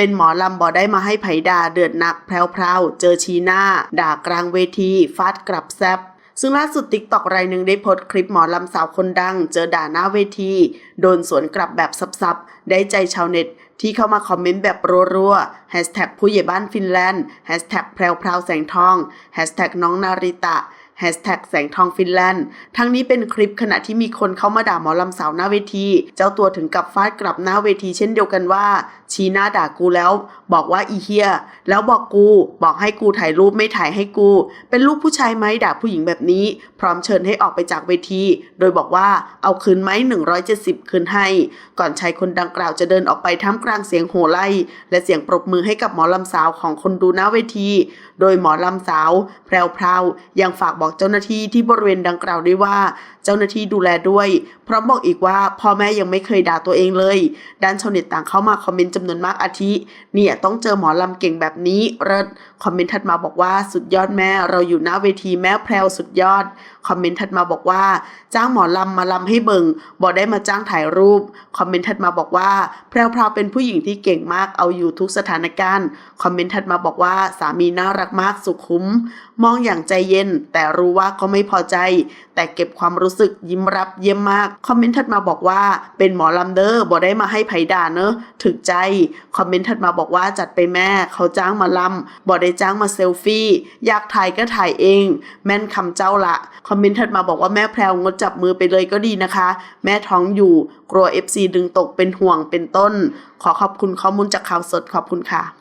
เป็นหมอลำบอได้มาให้ไผดาเดือดหนักแพรวๆ เจอชีหน้า ด่ากลางเวทีฟาดกลับแซบซึ่งล่าสุดติ๊กตอกรายหนึ่งได้โพสต์คลิปหมอลำสาวคนดัง เจอด่าหน้าเวที โดนสวนกลับแบบซับๆ ได้ใจชาวเน็ตที่เข้ามาคอมเมนต์แบบรัวๆแฮชแท็กผู้ใหญ่บ้านฟินแลนด์แฮชแท็กแพรวพรวแสงทองแฮชแท็กน้องนาริตะ แฮชแท็กแสงทองฟินแลนด์ ทั้งนี้เป็นคลิปขณะที่มีคนเข้ามาด่าหมอลำสาวหน้าเวที เจ้าตัวถึงกับฟาดกลับหน้าเวทีเช่นเดียวกันว่า ชี้หน้าด่ากูแล้ว บอกว่าอีเฮียแล้วบอกกู บอกให้กูถ่ายรูปไม่ถ่ายให้กู เป็นลูกผู้ชายไหมด่าผู้หญิงแบบนี้ พร้อมเชิญให้ออกไปจากเวที โดยบอกว่าเอาคืนไหม170 คืนให้ ก่อนชายคนดังกล่าวจะเดินออกไปท่ามกลางเสียงโห่ไล่ และเสียงปรบมือให้กับหมอลำสาวของคนดูหน้าเวที โดยหมอลำสาว แพรวพรวยังฝากบอกเจ้าหน้าที่ที่บริเวณดังกล่าวด้วยว่า เจ้าหน้าที่ดูแลด้วย พร้อมบอกอีกว่าพ่อแม่ยังไม่เคยด่าตัวเองเลย ด้านชาวเน็ตต่างเข้ามาคอมเมนต์จำนวนมากอาทิ เนี่ยต้องเจอหมอลำเก่งแบบนี้เลิศคอมเมนต์ถัดมาบอกว่าสุดยอดแม่เราอยู่หน้าเวทีแม่แพรวสุดยอด คอมเมนต์ถัดมาบอกว่า จ้างหมอลำมาลำให้เบิงบอกได้มาจ้างถ่ายรูป คอมเมนต์ถัดมาบอกว่าแพรวพราวเป็นผู้หญิงที่เก่งมากเอาอยู่ทุกสถานการณ์ คอมเมนต์ถัดมาบอกว่าสามีน่ารักมากสุขุม มองอย่างใจเย็น แต่รู้ว่าก็ไม่พอใจ แต่เก็บความรู้สึกยิ้มรับเยี่ยมมาก คอมเมนต์ถัดมาบอกว่าเป็นหมอลำเดอร์บอกได้มาให้ไผด่าเนอะถึกใจ คอมเมนต์ถัดมาบอกว่าจัดไปแม่เขาจ้างมาลำบอกได้จ้างมาเซลฟี่ อยากถ่ายก็ถ่ายเอง แม่นคำเจ้าละคอมเมนต์ถัดมาบอกว่าแม่แพรวงดจับมือไปเลยก็ดีนะคะ แม่ท้องอยู่กลัว FC ดึงตกเป็นห่วงเป็นต้น ขอขอบคุณข้อมูลจากข่าวสดขอบคุณค่ะ